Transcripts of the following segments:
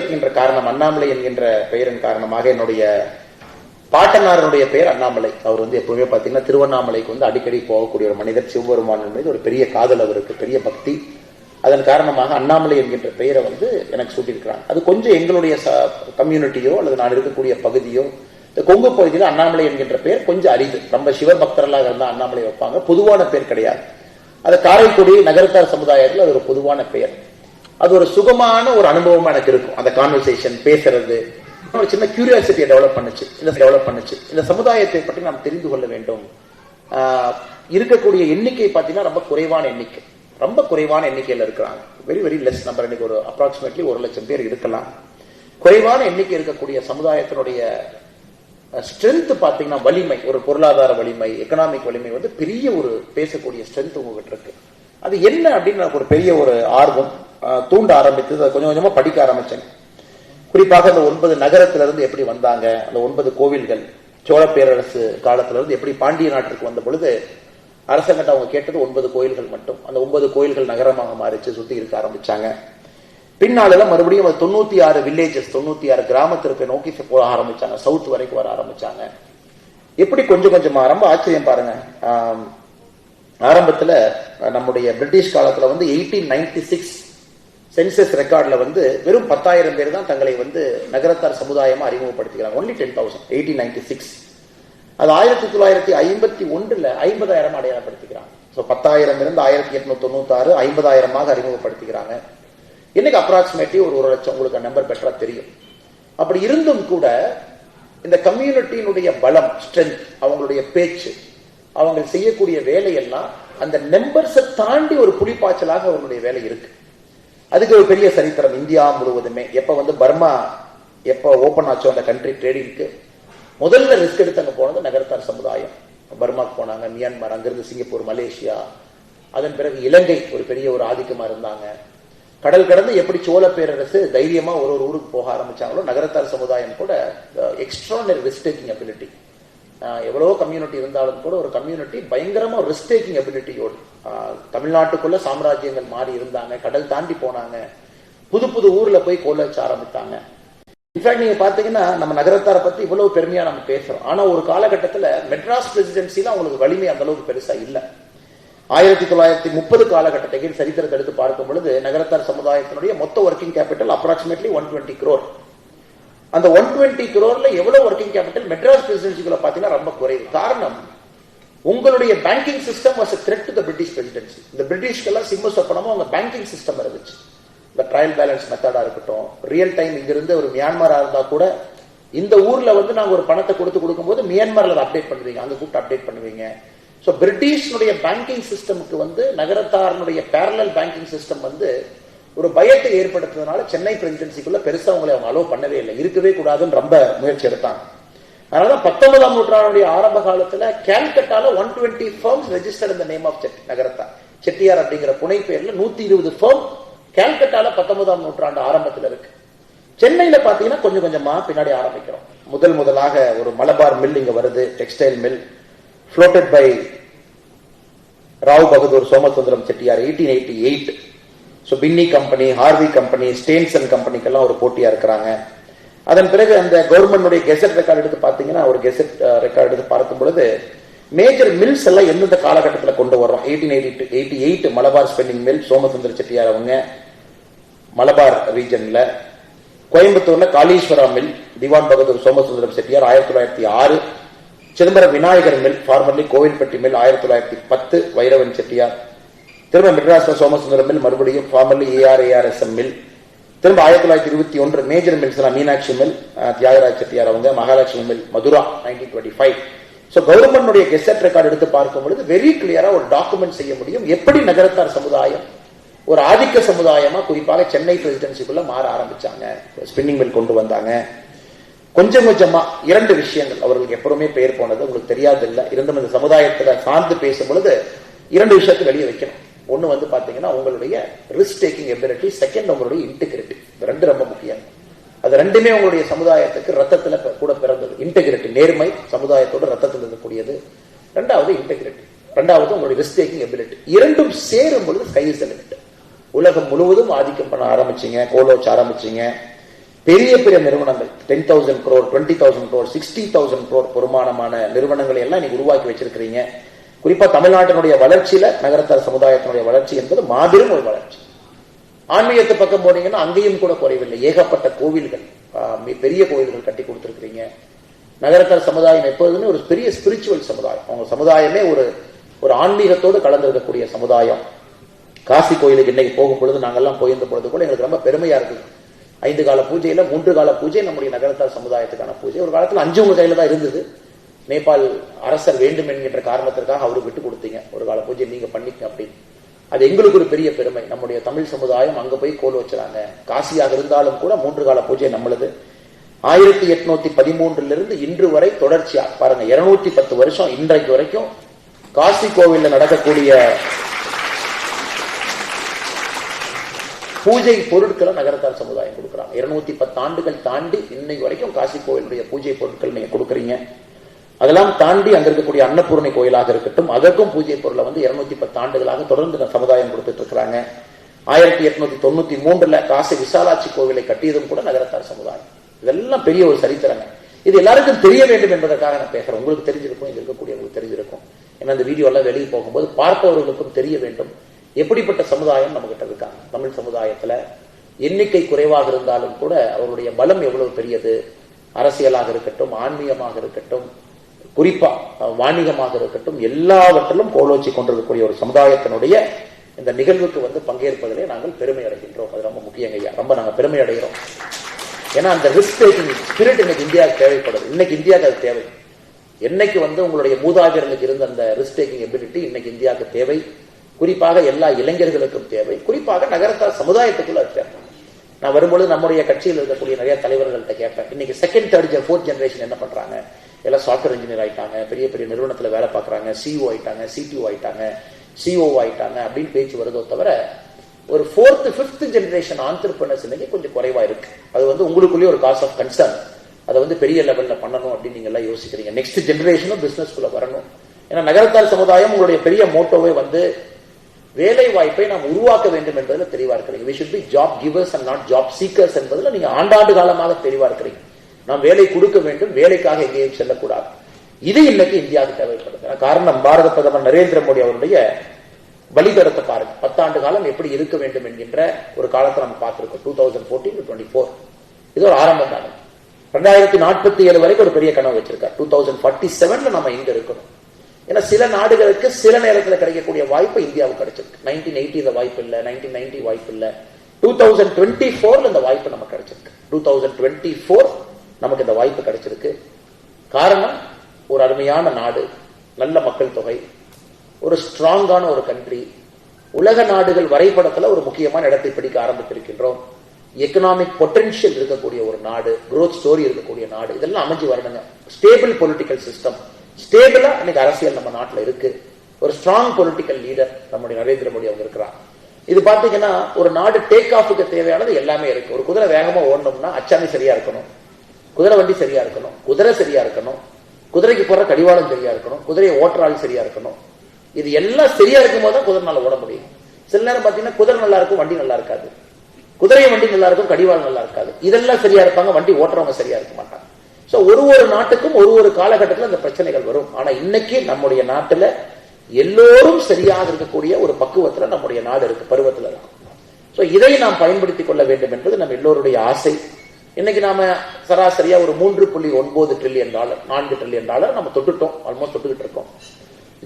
இருக்கின்ற காரணம் அண்ணாமலை என்கின்ற பெயரின் காரணமாக என்னுடைய பாட்டனாரனுடைய பெயர் அண்ணாமலை. அவர் வந்து எப்பவுமே பார்த்தீங்கன்னா திருவண்ணாமலைக்கு வந்து அடிக்கடி போகக்கூடிய ஒரு மனிதர். சிவபெருமான் மீது ஒரு பெரிய காதல் அவருக்கு பெரிய பக்தி. அதன் காரணமாக அண்ணாமலை என்கின்ற பெயரை வந்து எனக்கு சூட்டியிருக்கிறாங்க. அது கொஞ்சம் எங்களுடைய கம்யூனிட்டியோ அல்லது நான் இருக்கக்கூடிய பகுதியோ இந்த கொங்கு பகுதியில் அண்ணாமலை என்கின்ற பெயர் கொஞ்சம் அரிது. நம்ம சிவபக்தர்களாக இருந்தால் அண்ணாமலை வைப்பாங்க. பொதுவான பெயர் கிடையாது. அது காரைக்குடி நகரத்தார் சமுதாயத்தில் அது ஒரு பொதுவான பெயர். அது ஒரு சுகமான ஒரு அனுபவமா எனக்கு இருக்கும். அந்த கான்வர்சேஷன் பேசுறது. ஒரு சின்ன கியூரியாசிட்டியை டெவலப் பண்ணுச்சு. இந்த டெவலப் பண்ணுச்சு. இந்த சமுதாயத்தை பற்றி நாம் தெரிந்து கொள்ள வேண்டும். இருக்கக்கூடிய எண்ணிக்கை பார்த்தீங்கன்னா ரொம்ப குறைவான எண்ணிக்கை. ரொம்ப குறைவான எண்ணிக்கையில் இருக்கிறாங்க. வெரி வெரி லெஸ் நம்பர் இன்னைக்கு ஒரு அப்ராக்சிமேட்லி ஒரு லட்சம் பேர் இருக்கலாம். குறைவான எண்ணிக்கை இருக்கக்கூடிய சமுதாயத்தினுடைய ஸ்ட்ரென்த் பார்த்தீங்கன்னா வலிமை ஒரு பொருளாதார வலிமை எக்கனாமிக் வலிமை வந்து பெரிய ஒரு பேசக்கூடிய ஸ்ட்ரென்த் உங்ககிட்ட இருக்கு. அது என்ன அப்படின்னு எனக்கு ஒரு பெரிய ஒரு ஆர்வம். தூண்ட ஆரம்பித்தது அதை கொஞ்சம் கொஞ்சமாக படிக்க ஆரம்பிச்சேன். குறிப்பாக அந்த ஒன்பது நகரத்திலிருந்து எப்படி வந்தாங்க அந்த ஒன்பது கோவில்கள் சோழ பேரரசு காலத்துல இருந்து எப்படி பாண்டிய நாட்டிற்கு வந்த பொழுது அரசங்கிட்ட அவங்க கேட்டது ஒன்பது கோயில்கள் மட்டும். அந்த ஒன்பது கோயில்கள் நகரமாக மாறிச்சு சுற்றி இருக்க ஆரம்பிச்சாங்க. பின்னால மறுபடியும் அது தொண்ணூத்தி ஆறு வில்லேஜஸ் தொண்ணூத்தி ஆறு கிராமத்திற்கு நோக்கி போக ஆரம்பிச்சாங்க சவுத் வரைக்கும் வர ஆரம்பிச்சாங்க. எப்படி கொஞ்சம் கொஞ்சமா ரொம்ப ஆச்சரியம் பாருங்க. ஆரம்பத்துல நம்முடைய பிரிட்டிஷ் காலத்துல வந்து எயிட்டீன் நைன்டி சிக்ஸ் சென்சஸ் ரெக்கார்டில் வந்து வெறும் பத்தாயிரம் பேர் தான் தங்களை வந்து நகரத்தார் சமுதாயமாக அறிமுகப்படுத்திக்கிறாங்க. Only ten thousand eighteen ninety six அது ஆயிரத்தி தொள்ளாயிரத்தி ஐம்பத்தி ஒன்றில் ஐம்பதாயிரம் அடையாளப்படுத்திக்கிறாங்க. ஸோ பத்தாயிரம் இருந்து ஆயிரத்தி எட்நூத்தி தொண்ணூத்தாறு ஐம்பதாயிரமாக அறிமுகப்படுத்திக்கிறாங்க. இன்னைக்கு அப்ராக்சிமேட்லி ஒரு ஒரு லட்சம் உங்களுக்கு நம்பர் பெற்றா தெரியும். அப்படி இருந்தும் கூட இந்த கம்யூனிட்டியினுடைய பலம் ஸ்ட்ரென்த் அவங்களுடைய பேச்சு அவங்க செய்யக்கூடிய வேலையெல்லாம் அந்த நம்பர்ஸை தாண்டி ஒரு புலிப்பாய்ச்சலாக அவங்களுடைய வேலை இருக்கு. அதுக்கு ஒரு பெரிய சரித்திரம் இந்தியா முழுவதுமே. எப்போ வந்து பர்மா எப்போ ஓப்பன் ஆச்சோ அந்த கண்ட்ரி ட்ரேடிங்க்கு முதல்ல ரிஸ்க் எடுத்து அங்கே போனது நகரத்தார் சமுதாயம். பர்மாக்கு போனாங்க மியான்மர் அங்கிருந்து சிங்கப்பூர் மலேசியா. அதன் பிறகு இலங்கை ஒரு பெரிய ஒரு ஆதிக்கமாக இருந்தாங்க. கடல் கடந்து எப்படி சோழ பேரரசு தைரியமாக ஒரு ஒரு ஊருக்கு போக ஆரம்பிச்சாங்களோ நகரத்தார் சமுதாயம் கூட எக்ஸ்ட்ரானரி ரிஸ்க் டேக்கிங் அபிலிட்டி எவ்வளோ கம்யூனிட்டி இருந்தாலும் கூட ஒரு கம்யூனிட்டி பயங்கரமா ரிஸ்க் டேக்கிங் அபிலிட்டியோடு தமிழ்நாட்டுக்குள்ள சாம்ராஜ்யங்கள் மாறி இருந்தாங்க கடல் தாண்டி போனாங்க புது புது ஊர்ல போய் கோல வச்ச ஆரம்பித்தாங்க. இன்ஃபேக்ட் நீங்க பாத்தீங்கன்னா நம்ம நகரத்தாரை பத்தி இவ்வளவு பெருமையா நம்ம பேசுறோம். ஆனா ஒரு காலகட்டத்தில் மெட்ராஸ் பிரசிடென்சில அவங்களுக்கு வலிமை அந்த அளவுக்கு பெருசா இல்லை. ஆயிரத்தி தொள்ளாயிரத்தி முப்பது காலகட்டத்தை சரித்திரத்தை எடுத்து பார்க்கும் பொழுது நகரத்தார் சமுதாயத்தினுடைய மொத்த working capital approximately one twenty crore அந்த ஒன் டுவெண்ட்டி குரோர்ல எவ்வளவு ஒர்க்கிங் கேபிட்டல் மெட்ராஸ் பிரசிடென்சிக்குள்ள பாத்தீங்கன்னா ரொம்ப குறைவு. காரணம் உங்களுடைய banking system was thread to the British presidency இந்த பிரிட்டிஷ்கெல்லாம் சிம்ம சொப்பனமும் அவங்க பேங்கிங் சிஸ்டம் இருந்துச்சு. இந்த ட்ரையல் பேலன்ஸ் மெத்தடா இருக்கட்டும் ரியல் டைம் இங்கிருந்து ஒரு மியான்மரா இருந்தா கூட இந்த ஊர்ல வந்து நாங்க ஒரு பணத்தை கொடுத்து கொடுக்கும்போது மியான்மர்ல அப்டேட் பண்ணுவீங்க. அங்க கூப்பிட்டு அப்டேட் பண்ணுவீங்க. ஸோ பிரிட்டிஷ்னுடைய பேங்கிங் சிஸ்டமுக்கு வந்து நகரத்தாரனுடைய பேரலல் பேங்கிங் சிஸ்டம் வந்து ஒரு பயத்தை ஏற்படுத்துறதுனால சென்னை பிரசிடென்சிக்குள்ள பெருசா அவங்களை அவங்க அலோவ் பண்ணவே இல்லை. இருக்கவே கூடாதுன்னு ரொம்ப முயற்சி எடுத்தாங்க. அதனால பத்தொன்பதாம் நூற்றாண்டுடைய ஆரம்ப காலத்துல கேல்கட்டால ஒன் டுவெண்ட்டி ஃபர்ம்ஸ் ரெஜிஸ்டர் இந்த நேம் ஆஃப் செட் நகரத்தா. செட்டியார் அப்படிங்கிற புனை பேர்ல நூத்தி இருபது ஃபர்ம் கேல்கட்டால பத்தொன்பதாம் நூற்றாண்டு ஆரம்பத்தில் இருக்கு. சென்னையில பாத்தீங்கன்னா கொஞ்சம் கொஞ்சமா பின்னாடி ஆரம்பிக்கிறோம். முதல் முதலாக ஒரு மலபார் மில் இங்க வருது textile mill floated by Rao Bahadur Somasundaram Chettiar eighteen eighty eight so Binny company Harvey company Stanes கம்பெனிக்கெல்லாம் ஒரு போட்டியாக இருக்கிறாங்க. அதன் பிறகு அந்த கவர்மெண்டுடைய கெசட் ரெக்கார்டு எடுத்து பார்த்தீங்கன்னா ஒரு கெசட் ரெக்கார்டு எடுத்து பார்க்கும் பொழுது மேஜர் மில்ஸ் எல்லாம் எந்தெந்த காலகட்டத்தில் கொண்டு வர்றோம்? Eighteen eighty two eighty eight Malabar spinning mill Somasundara Chettiar அவங்க மலபார் ரீஜனில். கோயம்புத்தூர்ல காளீஸ்வரா மில் திவான் பகதூர் சோமசுந்தரம் செட்டியார் ஆயிரத்தி தொள்ளாயிரத்தி ஆறு. Chidambaram Vinayagar mill formerly Kovilpatti mill ஆயிரத்தி தொள்ளாயிரத்தி பத்து. வைரவன் செட்டியார் திரும்ப மெட்ராஸ் சோமசுந்தரம் மில் மறுபடியும் ஃபார்மர்லி ஏஆர் ஏஆர்எஸ்எம் மில். திரும்ப ஆயிரத்தி தொள்ளாயிரத்தி இருபத்தி ஒன்று major mills Meenakshi mill Thiyagaraj Chettiar அவங்க Mahalakshmi mill Madura nineteen twenty five so கவர்மெண்டுடைய gazette record எடுத்து பார்க்கும் பொழுது வெரி கிளியரா ஒரு டாக்குமெண்ட் செய்ய முடியும். எப்படி நகரத்தார் சமுதாயம் ஒரு ஆதிக்க சமுதாயமா குறிப்பாக சென்னை பிரசிடென்சிக்குள்ள மாற ஆரம்பிச்சாங்க ஸ்பின்னிங் மில் கொண்டு வந்தாங்க. கொஞ்சம் கொஞ்சமா இரண்டு விஷயங்கள் அவர்களுக்கு எப்பவுமே பெயர் போனது உங்களுக்கு தெரியாது இல்ல இருந்தும் இந்த சமுதாயத்துல சார்ந்து பேசும் பொழுது இரண்டு விஷயத்தை வெளியே வைக்கணும். ஒன்று வந்து பாத்தீங்கன்னா உங்களுடைய ரிஸ்க் டேக்கிங் எபிலிட்டி செகண்ட் உங்களுடைய இன்டெகிரிட்டி ரெண்டு ரொம்ப முக்கியம். அது ரெண்டுமே உங்களுடைய சமுதாயத்துக்கு ரத்தத்துல கூட பிறந்தது. இன்டெகிரிட்டி நேர்மை சமுதாயத்தோட ரத்தத்தில் இருக்கக்கூடியது. ரெண்டாவது இன்டெகிரிட்டி ரெண்டாவது உங்களுடைய ரிஸ்க் டேக்கிங் எபிலிட்டி இரண்டும் சேரும் பொழுது ஸ்கை இஸ் உலகம் முழுவதும் ஆதிக்கம் பண்ண ஆரம்பிச்சீங்க கோலோச் வச்சு ஆரம்பிச்சீங்க. பெரிய பெரிய நிறுவனங்கள் ten thousand crore twenty thousand crore sixty thousand crore பெருமானமான நிறுவனங்களை எல்லாம் நீங்க உருவாக்கி வச்சிருக்கிறீங்க. குறிப்பா தமிழ்நாட்டினுடைய வளர்ச்சியில நகரத்தார் சமுதாயத்தினுடைய வளர்ச்சி என்பது மாபெரும் ஒரு வளர்ச்சி. ஆன்மீகத்து பக்கம் போனீங்கன்னா அங்கேயும் கூட குறைவில்லை. ஏகப்பட்ட கோவில்கள் பெரிய கோவில்கள் கட்டி கொடுத்திருக்கிறீங்க. நகரத்தார் சமுதாயம் எப்போதுன்னு ஒரு பெரிய ஸ்பிரிச்சுவல் சமுதாயம். அவங்க சமுதாயமே ஒரு ஒரு ஆன்மீகத்தோடு கலந்திருக்கக்கூடிய சமுதாயம். காசி கோயிலுக்கு இன்னைக்கு போகும் பொழுது நாங்கெல்லாம் போயிருந்த பொழுது கூட எங்களுக்கு ரொம்ப பெருமையா இருக்குது ஐந்து கால பூஜையில மூன்று கால பூஜை நம்முடைய நகரத்தார் சமுதாயத்துக்கான பூஜை. ஒரு காலத்தில் அஞ்சு உங்க கையில தான் இருந்தது. நேபாள் அரசர் வேண்டும் என்கின்ற காரணத்திற்காக அவருக்கு விட்டு கொடுத்தீங்க. ஒரு கால பூஜை நீங்க பண்ணிக்க அப்படின்னு அது எங்களுக்கு ஒரு பெரிய பெருமை. நம்முடைய தமிழ் சமுதாயம் அங்க போய் கோல் வச்சுறாங்க. காசியாக இருந்தாலும் கூட மூன்று கால பூஜை நம்மளது. ஆயிரத்தி எட்நூத்தி பதிமூன்றுல இருந்து இன்று வரை தொடர்ச்சியா. பாருங்க இருநூத்தி பத்து வருஷம் இன்றைக்கு வரைக்கும் காசி கோவில்ல நடக்கக்கூடிய பூஜை பொருட்களை நகரத்தார் சமுதாயம் கொடுக்குறாங்க. இருநூத்தி பத்து ஆண்டுகள் தாண்டி இன்னைக்கு வரைக்கும் காசி கோவிலுடைய பூஜை பொருட்கள் நீங்க கொடுக்குறீங்க. அதெல்லாம் தாண்டி அங்க இருக்கக்கூடிய அன்னபூர்ணி கோயிலாக இருக்கட்டும் அதற்கும் பூஜை பொருளை வந்து இருநூத்தி பத்து ஆண்டுகளாக தொடர்ந்து சமுதாயம் கொடுத்துட்டு இருக்கிறாங்க. ஆயிரத்தி எட்நூத்தி தொண்ணூத்தி மூன்றுல காசி விசாலாட்சி கோவிலை கட்டியதும் கூட நகரத்தார் சமுதாயம். இதெல்லாம் பெரிய ஒரு சரித்திரங்க. இது எல்லாருக்கும் தெரிய வேண்டும் என்பதற்காக நான் பேசுறேன். உங்களுக்கு தெரிஞ்சிருக்கும் இருக்கக்கூடிய இருக்கக்கூடியவங்களுக்கு தெரிஞ்சிருக்கும். ஏன்னா இந்த வீடியோ எல்லாம் வெளியே போகும்போது பார்ப்பவர்களுக்கும் தெரிய வேண்டும். எப்படிப்பட்ட சமுதாயம் நம்ம கிட்ட இருக்காங்க தமிழ் சமுதாயத்துல எண்ணிக்கை குறைவாக இருந்தாலும் கூட அவருடைய பலம் எவ்வளவு பெரியது? அரசியலாக இருக்கட்டும் ஆன்மீகமாக இருக்கட்டும் குறிப்பா வாணிகமாக இருக்கட்டும் எல்லாவற்றிலும் கோலோச்சி கொண்டிருக்கக்கூடிய ஒரு சமுதாயத்தினுடைய இந்த நிகழ்வுக்கு வந்து பங்கேற்பதிலே நாங்கள் பெருமை அடைகின்றோம். அது ரொம்ப முக்கியங்க ஐயா. ரொம்ப நாங்கள் பெருமை அடைகிறோம். ஏன்னா அந்த ரிஸ்க் டேக்கிங் ஸ்பிரிட் இன்னைக்கு இந்தியாவுக்கு தேவைப்படுது. இன்னைக்கு இந்தியாவுக்கு அது தேவை. என்னைக்கு வந்து உங்களுடைய மூதாதையர்களுக்கு இருந்த அந்த ரிஸ்க் டேக்கிங் எபிலிட்டி இன்னைக்கு இந்தியாவுக்கு தேவை. குறிப்பாக எல்லா இளைஞர்களுக்கும் தேவை. குறிப்பாக நகரத்தார் சமுதாயத்துக்குள்ள அது தேவை. நான் வரும்பொழுது நம்முடைய கட்சியில் இருக்கக்கூடிய நிறைய தலைவர்கள்ட்ட கேட்பேன். இன்னைக்கு செகண்ட் தேர்ட் ஃபோர்த் ஜெனரேஷன் என்ன பண்றாங்க? எல்லாம் சாஃப்ட்வேர் இன்ஜினியர் ஆயிட்டாங்க பெரிய பெரிய நிறுவனத்தில் வேலை பார்க்குறாங்க சிஓ ஆயிட்டாங்க சிடிஓ ஆயிட்டாங்க சிஓ ஆயிட்டாங்க அப்படின்னு பேச்சு வருதோ தவிர ஒரு ஃபோர்த் ஃபிஃப்த் ஜென்ரேஷன் ஆண்டர்பிரினர்ஸ் இன்னைக்கு கொஞ்சம் குறைவா இருக்கு. அது வந்து உங்களுக்குள்ளேயே ஒரு காஸ் ஆஃப் கன்சர்ன் அதை வந்து பெரிய லெவலில் பண்ணணும் அப்படின்னு நீங்க எல்லாம் யோசிக்கிறீங்க. நெக்ஸ்ட் ஜென்ரேஷனும் பிசினஸ்குள்ள வரணும். ஏன்னா நகரத்தார் சமுதாயம் உங்களுடைய பெரிய மோட்டோவே வந்து வேலை வாய்ப்பை நாம் உருவாக்க வேண்டும் என்பதில் தெளிவா இருக்கிறீங்க. We should be job givers and not job seekers என்பதில் நீங்க ஆண்டாண்டு காலமாக தெளிவா இருக்கிறீங்க. நாம் வேலை கொடுக்க வேண்டும் வேலைக்காக எங்கேயும் செல்லக்கூடாது. இது இன்னைக்கு இந்தியாவுக்கு தேவைப்படுது. காரணம் பாரத பிரதமர் நரேந்திர மோடி அவருடைய வழித்தடத்தை பாருங்க. பத்தாண்டு காலம் எப்படி இருக்க வேண்டும் என்கின்ற ஒரு காலத்தை நம்ம பார்த்திருக்கோம். Two thousand fourteen twenty four இது ஒரு ஆரம்ப காலம். ரெண்டாயிரத்தி நாற்பத்தி ஏழு வரைக்கும் ஒரு பெரிய கனவு வச்சிருக்கார். டூ தௌசண்ட் ஃபார்ட்டி செவன்ல நம்ம இங்க இருக்கணும். ஏன்னா சில நாடுகளுக்கு சில நேரத்தில் கிடைக்கக்கூடிய வாய்ப்பு இந்தியாவுக்கு கிடைச்சிருக்கு. நைன்டீன் எயிட்டி இந்த வாய்ப்பு இல்லை நைன்டீன் நைன்டி வாய்ப்பு இல்லை. டூ தௌசண்ட் டுவெண்ட்டி ஃபோர்ல இந்த வாய்ப்பு நமக்கு கிடைச்சிருக்கு. டூ தௌசண்ட் டுவெண்ட்டி ஃபோர் நமக்கு இந்த வாய்ப்பு கிடைச்சிருக்கு. காரணம் ஒரு அருமையான நாடு நல்ல மக்கள் தொகை ஒரு ஸ்ட்ராங்கான ஒரு கண்ட்ரி உலக நாடுகள் வரைபடத்தில் ஒரு முக்கியமான இடத்தை பிடிக்க ஆரம்பித்திருக்கின்றோம். எக்கனாமிக் பொட்டென்ஷியல் இருக்கக்கூடிய ஒரு நாடு குரோத் ஸ்டோரி இருக்கக்கூடிய நாடு இதெல்லாம் அமைஞ்சு வரணுங்க. ஸ்டேபிள் பொலிட்டிக்கல் சிஸ்டம் ஸ்டேபிளா இன்னைக்கு அரசியல் நம்ம நாட்டில் இருக்கு. ஒரு ஸ்ட்ராங் பொலிட்டிக்கல் லீடர் நம்முடைய நரேந்திர மோடி அவங்க இருக்கிறார். இது பாத்தீங்கன்னா ஒரு நாடு டேக் ஆஃபுக்கு தேவையானது எல்லாமே இருக்கு. ஒரு குதிரை வேகமா ஓடணும்னா அச்சாமி சரியா இருக்கணும். குதிரை வண்டி சரியா இருக்கணும். குதிரை சரியா இருக்கணும். குதிரைக்கு போற கடிவாளம் சரியா இருக்கணும். குதிரையை ஓட்டுறாள் சரியா இருக்கணும். இது எல்லாம் சரியா இருக்கும் போது தான் குதிரைனால ஓட முடியும். சில நேரம் பாத்தீங்கன்னா குதிரை நல்லா இருக்கும் வண்டி நல்லா இருக்காது. குதிரை வண்டி நல்லா இருக்கும் கடிவாளம் நல்லா இருக்காது. இதெல்லாம் சரியா இருப்பாங்க வண்டி ஓட்டுறவங்க சரியா இருக்க மாட்டாங்க. சோ ஒரு ஒரு நாட்டுக்கும் ஒரு ஒரு காலகட்டத்தில் அந்த பிரச்சனைகள் வரும். ஆனா இன்னைக்கு நம்முடைய நாட்டுல எல்லோரும் சரியாக இருக்கக்கூடிய ஒரு பக்குவத்துல நம்முடைய நாடு இருக்கு பருவத்துல தான். சோ இதை நாம் பயன்படுத்திக் கொள்ள வேண்டும் என்பது நம்ம எல்லோருடைய ஆசை. இன்னைக்கு நாம சராசரியா ஒரு மூன்று புள்ளி ஒன்பது ட்ரில்லியன் டாலர் நான்கு ட்ரில்லியன் டாலர் நம்ம தொட்டுட்டோம். ஆல்மோஸ்ட் தொட்டுக்கிட்டு இருக்கோம்.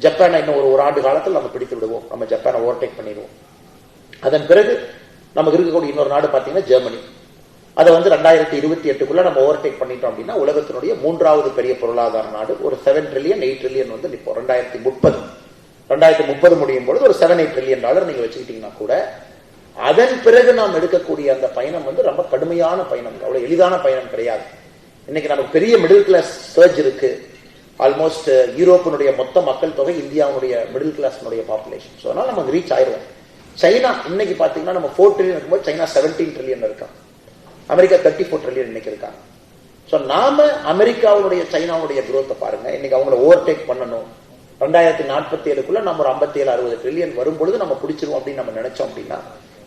ஜப்பானை இன்னும் ஒரு ஒரு ஆண்டு காலத்தில் நம்ம பிடித்து விடுவோம். நம்ம ஜப்பானை ஓவர்டேக் பண்ணிடுவோம். அதன் பிறகு நமக்கு இருக்கக்கூடிய இன்னொரு நாடு பார்த்தீங்கன்னா ஜெர்மனி. அதை வந்து ரெண்டாயிரத்தி இருபத்தி எட்டுக்குள்ள நம்ம ஓவர்டேக் பண்ணிட்டோம் அப்படின்னா உலகத்தினுடைய மூன்றாவது பெரிய பொருளாதார நாடு. ஒரு செவன் ட்ரில்லியன் எயிட் ட்ரில்லியன் வந்து நிற்போம் ரெண்டாயிரத்தி முப்பது. ரெண்டாயிரத்தி முப்பது முடியும் பொழுது ஒரு செவன் எயிட் ட்ரில்லியன் டாலர் நீங்க வச்சுக்கிட்டீங்கன்னா கூட அதன் பிறகு நாம் எடுக்கக்கூடிய அந்த பயணம் வந்து ரொம்ப கடுமையான பயணம். அவ்வளவு எளிதான பயணம் கிடையாது. இன்னைக்கு நமக்கு பெரிய மிடில் கிளாஸ் சர்ஜ் இருக்கு. ஆல்மோஸ்ட் யூரோப்பினுடைய uh, மொத்த மக்கள் தொகை இந்தியாவுடைய மிடில் கிளாஸ்னுடைய பாப்புலேஷன் ஸோ அதனால நம்ம ரீச் ஆயிடுவோம் சைனா இன்னைக்கு பாத்தீங்கன்னா நம்ம ஃபோர் ட்ரில்லியன் இருக்கும்போது சைனா செவன்டீன் ட்ரில்லியன் இருக்கான் அமெரிக்கா தேர்ட்டி ஃபோர் ட்ரில்லியன் இன்னைக்கு இருக்காங்க ஸோ நாம அமெரிக்காவுடைய சைனாவுடைய குரோத்தை பாருங்க. இன்னைக்கு அவங்கள ஓவர்டேக் பண்ணணும். ரெண்டாயிரத்தி நாற்பத்தி ஏழுக்குள்ள நம்ம ஒரு ஐம்பத்தி ஏழு அறுபது ட்ரில்லியன் வரும்பொழுது நம்ம பிடிச்சிருவோம் அப்படின்னு நம்ம நினைச்சோம் அப்படின்னா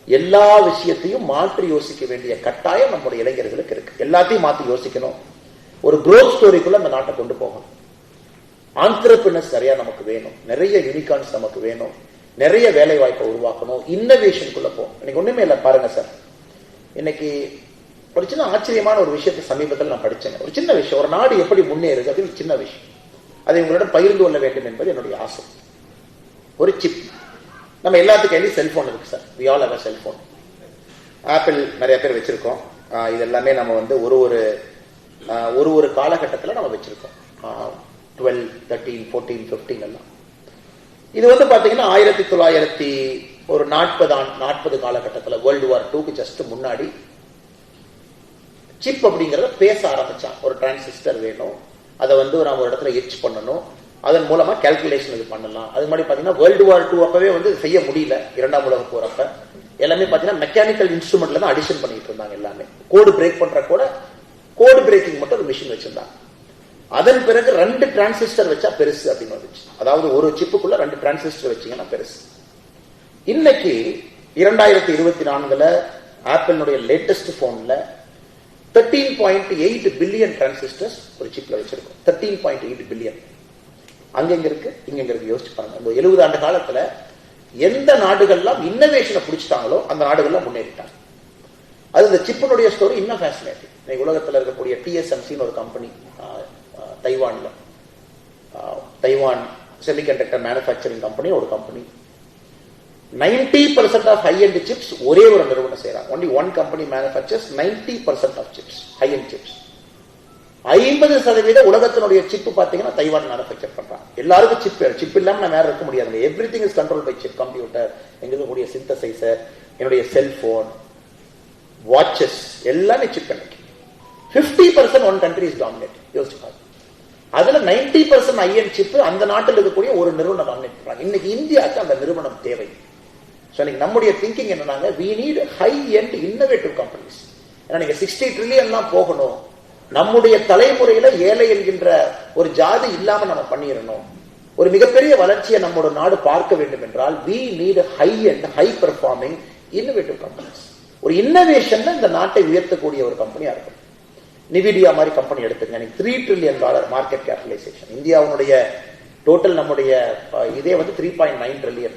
எல்லா விஷயத்தையும் மாற்றி யோசிக்க வேண்டிய கட்டாயம் நம்முடைய இளைஞர்களுக்கு இருக்கு. எல்லாத்தையும் மாற்றி யோசிக்கணும். ஒரு குரோத் ஸ்டோரிக்குள்ள அந்த நாட்டை கொண்டு போகணும். ஆந்திரப்பினஸ் நிறையா நமக்கு வேணும். நிறைய யூனிகான்ஸ் நமக்கு வேணும். நிறைய வேலை வாய்ப்பை உருவாக்கணும் இன்னோவேஷனுக்குள்ள போகும் இன்னைக்கு ஒண்ணுமே இல்லை பாருங்க சார் இன்னைக்கு ஒரு சின்ன ஆச்சரியமான ஒரு விஷயத்தை சமீபத்தில் நான் படிச்சேன் ஒரு சின்ன விஷயம். ஒரு நாடு எப்படி முன்னேறுது அப்படின்னு ஒரு சின்ன விஷயம். அதை உங்களிடம் பகிர்ந்து கொள்ள வேண்டும் என்பது என்னுடைய ஆசை. ஒரு சிப் நம்ம எல்லாத்துக்கும் கையிலும் செல்போன் இருக்கு sir we all our cellphone Apple நிறைய பேர் வச்சிருக்கோம். இது எல்லாமே நம்ம வந்து ஒரு ஒரு ஒரு ஒரு காலகட்டத்தில் நம்ம வச்சிருக்கோம். டுவெல் தேர்ட்டீன் ஃபோர்டீன் ஃபிஃப்டீன் எல்லாம். இது வந்து பாத்தீங்கன்னா ஆயிரத்தி தொள்ளாயிரத்தி ஒரு நாற்பது நாற்பது காலகட்டத்தில் வேர்ல்டு வார் டூக்கு ஜஸ்ட் முன்னாடி சிப் அப்படிங்கறத பேச ஆரம்பிச்சான். ஒரு டிரான்சிஸ்டர் வேணும். அதை வந்து நம்ம ஒரு இடத்துல எச் பண்ணணும். அதன் மூலமா கால்குலேஷன் இது பண்ணலாம். அது மாதிரி பாத்தீங்கன்னா வேர்ல்டு வார் டூ அப்பவே வந்து செய்ய முடியல இரண்டாம் உலக போறப்ப எல்லாமே பாத்தீங்கன்னா மெக்கானிக்கல் இன்ஸ்ட்ருமெண்ட்ல தான் அடிஷன் பண்ணிட்டு இருந்தாங்க எல்லாமே. கோடு பிரேக் பண்ற கூட கோடு பிரேக்கிங் மட்டும் ஒரு மிஷின் வச்சிருந்தாங்க. அதன் பிறகு ரெண்டு டிரான்சிஸ்டர் வச்சா பெருசு அப்படின்னு வந்துச்சு. அதாவது ஒரு சிப்புக்குள்ள ரெண்டு டிரான்சிஸ்டர் வச்சீங்கன்னா பெருசு. இன்னைக்கு இரண்டாயிரத்தி இருபத்தி நான்குல ஆப்பிளுடைய லேட்டஸ்ட் போன்ல thirteen point eight billion transistors ஒரு சிப்ல வச்சிருக்கோம். தேர்ட்டீன் பாயிண்ட் எயிட் பில்லியன் அங்கெங்க இருக்கு இங்கெங்க இருக்கு யோசிச்சு பாருங்க. இந்த எழுபது ஆண்டு காலத்துல எந்த நாடுகள்லாம் இன்னோவேஷனை பிடிச்சிட்டாங்களோ அந்த நாடுகள்லாம் முன்னேறிட்டாங்க. அது இந்த சிப்பினுடைய ஸ்டோரி இன்னும் ஃபேசினேட்டிங் இன்னைக்கு உலகத்தில் இருக்கக்கூடிய டிஎஸ்எம்சின்னு ஒரு கம்பெனி தைவானில் தைவான் செமிகண்டக்டர் மேனுஃபேக்சரிங் கம்பெனி ஒரு company ninety percent of high end chips ஒரே ஒரு நிறுவனம் செய்யறாங்க only one company manufactures ninety percent of chips high end chips ஐம்பது சதவீத உலகத்தினுடைய சிப் பாத்தீங்கன்னா தைவான் மேனுஃபேக்சர் பண்றான் எல்லாருக்கும் சிப் சிப் இல்லாம நான் வேற இருக்க முடியாது. Every thing is control by chip computer எங்க இருக்கக்கூடிய சிந்தசைசர் என்னுடைய செல்போன் வாட்சஸ் எல்லாமே சிப் எனக்கு fifty percent one country is dominate யோசிச்சு பாருங்க அதுல நைன்டி பர்சன்ட் ஐஎன் சிப் அந்த நாட்டில் இருக்கக்கூடிய ஒரு நிறுவனம் டாமினேட் பண்றாங்க. இன்னைக்கு இந்தியாவுக்கு அந்த நிறுவனம் தேவை. ஸோ நம்முடைய thinking என்னன்னாங்க we need high end innovative companies ஏன்னா நீங்க சிக்ஸ்டி ட்ரில்லியன்லாம் போகணும். நம்முடைய தலைமுறையில ஏழை என்கின்ற ஒரு ஜாதி இல்லாம நம்ம பண்ணிடணும். ஒரு மிகப்பெரிய வளர்ச்சியை நம்மளோட நாடு பார்க்க வேண்டும் என்றால் we need high end high performing innovative companies ஒரு இன்னோவேஷன்ல இந்த நாட்டை உயர்த்தக்கூடிய ஒரு கம்பெனியா இருக்கும். நிவிடியா மாதிரி கம்பெனி எடுத்துங்க. நீங்க three trillion dollar market capitalization இந்தியாவுடைய டோட்டல் நம்முடைய இதே வந்து த்ரீ பாயிண்ட் நைன் ட்ரில்லியன்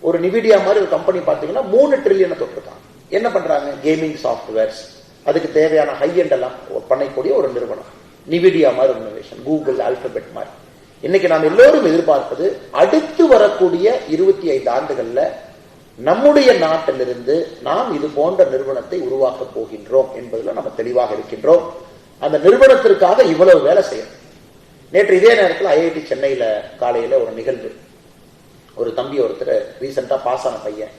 ஒரு நிவிடியா மாதிரி ஒரு கம்பெனி பார்த்தீங்கன்னா மூணு ட்ரில்லியனை தொட்டிருக்காங்க என்ன பண்றாங்க? கேமிங் சாஃப்ட்வேர்ஸ் அதுக்கு தேவையான ஹை எண்ட் எல்லாம் பண்ணக்கூடிய ஒரு நிறுவனம். நிவிடியா மாதிரி இன்னோவேஷன் கூகுள் ஆல்பபெட் மாதிரி. இன்னைக்கு நாம் எல்லோரும் எதிர்பார்ப்பது அடுத்து வரக்கூடிய இருபத்தி ஐந்து ஆண்டுகள்ல நம்முடைய நாட்டிலிருந்து நாம் இது போன்ற நிறுவனத்தை உருவாக்க போகின்றோம் என்பதில் நம்ம தெளிவாக இருக்கின்றோம். அந்த நிறுவனத்திற்காக இவ்வளவு வேலை செய்யணும். நேற்று இதே நேரத்தில் ஐஐடி சென்னையில காலையில ஒரு நிகழ்வு. ஒரு தம்பி ஒருத்தர் ரீசெண்டா பாஸ் ஆன பையன்.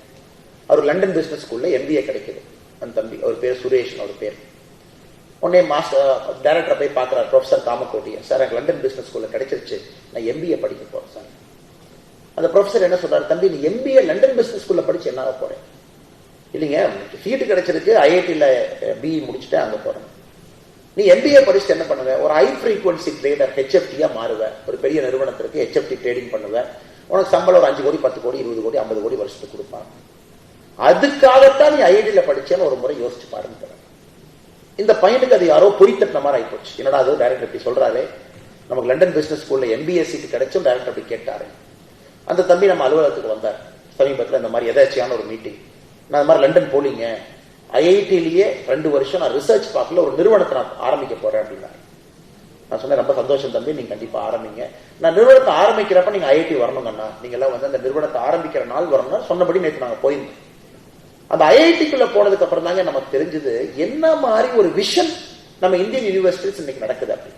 அவர் லண்டன் பிசினஸ் ஸ்கூல்ல எம்பிஏ கிடைக்குது. அந்த தம்பி அவர் பேர் சுரேஷ் அவர் பேர். உடனே மாஸ்டர் டைரக்டர் போய் பார்க்குறாரு ப்ரொஃபசர் காமக்கோட்டியை சார் எனக்கு லண்டன் பிஸ்னஸ் ஸ்கூலில் கிடைச்சிருச்சு. நான் எம்பிஏ படிக்க போகிறேன் சார். அந்த ப்ரொஃபசர் என்ன சொல்கிறார் தம்பி நீ எம்பிஏ லண்டன் பிஸ்னஸ் ஸ்கூலில் படிச்சு என்ன ஆக போறேன் இல்லைங்க சீட்டு கிடைச்சிருக்கு. ஐஐடியில் பிஇ முடிச்சுட்டு அங்கே போகிறேன் நீ எம்பிஏ படிச்சுட்டு என்ன பண்ணுவ? ஒரு ஹை ஃப்ரீக்வன்சி ட்ரேடர் ஹெச்எஃப்டியாக மாறுவ. ஒரு பெரிய நிறுவனத்திற்கு ஹெச்எஃப்டி ட்ரேடிங் பண்ணுவேன் உனக்கு சம்பளம் ஒரு அஞ்சு கோடி பத்து கோடி இருபது கோடி ஐம்பது கோடி வருஷத்துக்கு கொடுப்பாங்க அதுக்காகத்தான் நீ ஐஐடியில படிச்சேன்னு ஒரு முறை யோசிச்சு பாருங்க. இந்த பையனுக்கு அது யாரோ பொறித்தட்டின மாதிரி ஆயிப்போச்சு. என்னடா அது? டைரக்டர் இப்படி சொல்றாரு. நமக்கு லண்டன் பிசினஸ் ஸ்கூல்ல எம்பிஎஸ்சிக்கு கிடைச்சும் டைரக்டர் அப்படி கேட்டாரு. அந்த தம்பி நம்ம அலுவலகத்துக்கு வந்தார். சமீபத்தில் இந்த மாதிரி எதாச்சியான ஒரு மீட்டிங் நான் இந்த மாதிரி லண்டன் போலீங்க ஐஐடிலேயே ரெண்டு வருஷம் நான் ரிசர்ச் பார்க்கல ஒரு நிறுவனத்தை நான் ஆரம்பிக்க போறேன் அப்படின்னாரு. நான் சொன்னேன் ரொம்ப சந்தோஷம் தம்பி நீங்க கண்டிப்பா ஆரம்பிங்க. நான் நிறுவனத்தை ஆரம்பிக்கிறப்ப நீங்க ஐஐடி வரணுங்கண்ணா. நீங்க எல்லாம் வந்து அந்த நிறுவனத்தை ஆரம்பிக்கிற நாள் வரணும் சொன்னபடி நேற்று நாங்க போயிருந்தோம். அந்த ஐஐடிக்குள்ள போனதுக்கு அப்புறம் தாங்க நமக்கு தெரிஞ்சது என்ன மாதிரி ஒரு விஷன் நம்ம இந்தியன் யூனிவர்சிட்டிஸ் இன்னைக்கு நடக்குது அப்படி.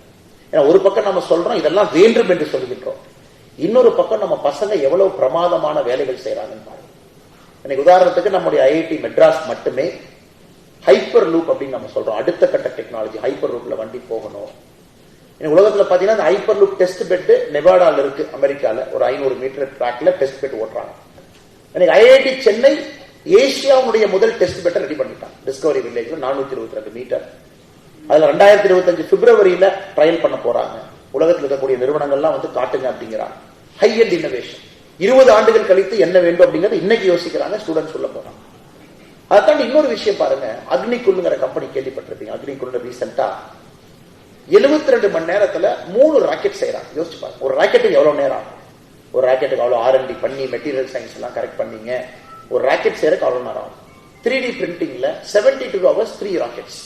ஏன்னா ஒரு பக்கம் நம்ம சொல்றோம் இதெல்லாம் வேண்டும் என்று சொல்லுகின்றோம் இன்னொரு பக்கம் நம்ம பசங்க எவ்வளவு பிரமாதமான வேலைகள் செய்யறாங்கன்னு பாருங்க. இன்னைக்கு உதாரணத்துக்கு நம்முடைய ஐஐடி மெட்ராஸ் மட்டுமே ஹைப்பர் லூப் அப்படின்னு நம்ம சொல்றோம். அடுத்த கட்ட டெக்னாலஜி ஹைப்பர் லூப்ல வண்டி போகணும். இன்னைக்கு உலகத்துல பாத்தீங்கன்னா அந்த ஹைப்பர் லூப் டெஸ்ட் பெட் நெவாடால இருக்கு. அமெரிக்கால ஒரு ஐநூறு மீட்டர் ட்ராக்ல டெஸ்ட் பெட் ஓட்டுறாங்க. இன்னைக்கு ஐஐடி சென்னை ஏசியாவுடைய முதல் டெஸ்ட் பெட்டை ரெடி பண்ணிட்டான். டிஸ்கவரி வில்லேஜ்ல நானூத்தி இருபத்தி ரெண்டு மீட்டர் அதுல ரெண்டாயிரத்தி இருபத்தஞ்சு பிப்ரவரியில ட்ரையல் பண்ண போறாங்க. உலகத்தில் இருக்கக்கூடிய நிறுவனங்கள்லாம் வந்து காட்டுங்க அப்படிங்கிறாங்க ஹை அண்ட் இன்னோவேஷன் இருபது ஆண்டுகள் கழித்து என்ன வேண்டும் அப்படிங்கறது இன்னைக்கு யோசிக்கிறாங்க ஸ்டூடெண்ட்ஸ் சொல்ல போறாங்க. அதை தாண்டி இன்னொரு விஷயம் பாருங்க. அக்னிகுள்ங்கிற கம்பெனி கேள்விப்பட்டிருப்பீங்க. அக்னிகுள்னு ரீசெண்டா 72 ரெண்டு மணி நேரத்துல மூணு ராக்கெட் செய்யறாங்க. யோசிச்சு பாருங்க. ஒரு ராக்கெட்டுக்கு எவ்வளவு நேரம் ஒரு ராக்கெட்டுக்கு அவ்வளவு ஆர்என்டி பண்ணி மெட்டீரியல் சயின்ஸ் எல்லாம் கரெக்ட் பண்ணீங்க. ஒரு ராக்கெட் சேர அவ்வளவு நேரம் ஆகும். Three D பிரிண்டிங்ல seventy two hours three rockets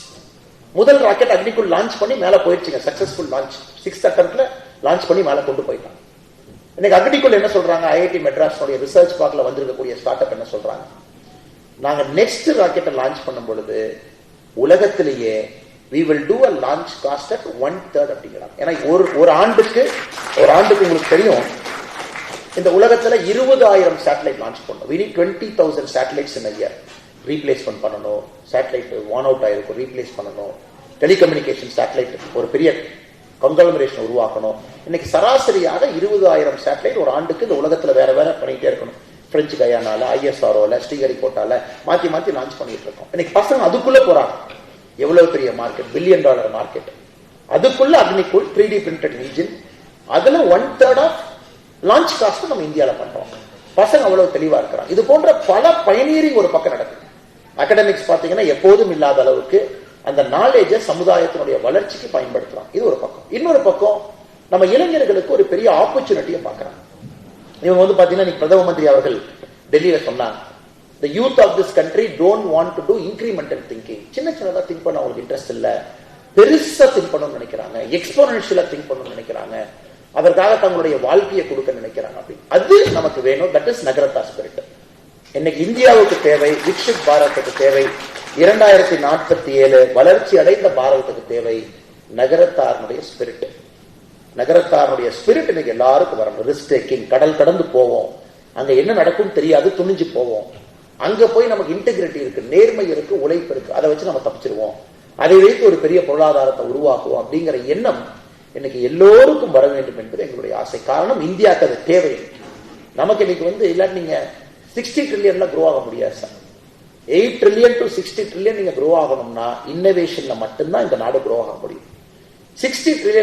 முதல் ராக்கெட் அக்னிக்குள் லான்ச் பண்ணி மேல போயிடுச்சுங்க. சக்சஸ்ஃபுல் லான்ச் சிக்ஸ்த் அட்டம்ப்ட்ல லான்ச் பண்ணி மேல கொண்டு போயிட்டாங்க இன்னைக்கு அக்னிக்குள் என்ன சொல்றாங்க? ஐஐடி மெட்ராஸ் ரிசர்ச் பார்க்ல வந்திருக்கக்கூடிய ஸ்டார்ட் அப் என்ன சொல்றாங்க? நாங்க நெக்ஸ்ட் ராக்கெட்டை லான்ச் பண்ணும் பொழுது உலகத்திலேயே we will do a launch cost at one third அப்படிங்கிறாங்க. ஏன்னா ஒரு ஒரு ஆண்டுக்கு ஒரு ஆண்டுக்கு உங்களுக்கு தெரியும் இந்த உலகத்துல இருபதாயிரம் சேட்டலைட் லான்ச் பண்ணணும். We need twenty thousand satellites in a replacement பண்ணணும். சேட்டலைட் வான் அவுட் ஆயிருக்கும் ரீப்ளேஸ் பண்ணணும். டெலிகம்யூனிகேஷன் சேட்டலைட் ஒரு பெரிய கங்கலமரேஷன் உருவாக்கணும். இன்னைக்கு சராசரியாக இருபதாயிரம் சேட்டலைட் ஒரு ஆண்டுக்கு இந்த உலகத்துல வேற வேற பண்ணிட்டே இருக்கணும். பிரெஞ்சு கயானால ஐஎஸ்ஆர்ஓல ஸ்ரீஹரிகோட்டால மாத்தி மாத்தி லான்ச் பண்ணிட்டு இருக்கோம். இன்னைக்கு பசங்க அதுக்குள்ள போறாங்க. எவ்வளவு பெரிய மார்க்கெட் பில்லியன் டாலர் மார்க்கெட் அதுக்குள்ள அக்னிக்குள் த்ரீ டி பிரிண்டட் இன்ஜின் அதுல one third of launch cost நம்ம இந்தியாவில் பண்றோம். பசங்க அவ்வளவு தெளிவா இருக்கிறான் இது போன்ற பல பயனீரிங் ஒரு பக்கம் நடக்குது. அகடமிக்ஸ் பாத்தீங்கன்னா எப்போதும் இல்லாத அளவுக்கு அந்த நாலேஜ சமுதாயத்தினுடைய வளர்ச்சிக்கு பயன்படுத்தலாம் இது ஒரு பக்கம். இன்னொரு பக்கம் நம்ம இளைஞர்களுக்கு ஒரு பெரிய ஆப்பர்ச்சுனிட்டியை பார்க்கறாங்க. இவங்க வந்து பாத்தீங்கன்னா இன்னைக்கு பிரதம மந்திரி அவர்கள் டெல்லியில சொன்னாங்க. The youth of this country don't want to do incremental thinking சின்ன சின்னதா திங்க் பண்ண அவங்களுக்கு இன்ட்ரெஸ்ட் இல்ல. பெருசா திங்க் பண்ணணும்னு நினைக்கிறாங்க. எக்ஸ்போனன்ஷியலா திங்க் பண்ணணும்னு நினைக்கிறாங்க. அதற்காக தங்களுடைய வாழ்க்கையை கொடுக்க நினைக்கிறாங்க. அப்படி. அது நமக்கு வேணும். தட் இஸ் நகரத்தா ஸ்பிரிட் இன்னைக்கு இந்தியாவுக்கு தேவை விக்ஷித் பாரதத்துக்கு தேவை இரண்டாயிரத்தி நாற்பத்தி ஏழு வளர்ச்சி அடைந்த பாரதத்துக்கு தேவை நகரத்தாரனுடைய ஸ்பிரிட் நகரத்தாரனுடைய ஸ்பிரிட் இன்னைக்கு எல்லாருக்கும் வரணும். ரிஸ்க் டேக்கிங் கடல் கடந்து போவோம். அங்க என்ன நடக்கும் தெரியாது துணிஞ்சு போவோம். அங்க போய் நமக்கு இன்டெகிரிட்டி இருக்கு நேர்மை இருக்கு உழைப்பு இருக்கு. அதை வச்சு நம்ம தப்பிச்சிருவோம். அதை வைத்து ஒரு பெரிய பொருளாதாரத்தை உருவாக்குவோம் அப்படிங்கிற எண்ணம் இன்னைக்கு எல்லோருக்கும் வர வேண்டும் என்பது எங்களுடைய ஆசை. காரணம் இந்தியாவுக்கு அது தேவை. நமக்கு இன்னைக்கு வந்து இல்லாட்டி நீங்க சிக்ஸ்டி ட்ரில்லியன்ல குரோ ஆக முடியாது sir. Eight trillion to sixty trillion நீங்க குரோ ஆகணும்னா இன்னோவேஷன்ல மட்டும்தான் இந்த நாடு குரோ ஆக முடியும். Sixty trillion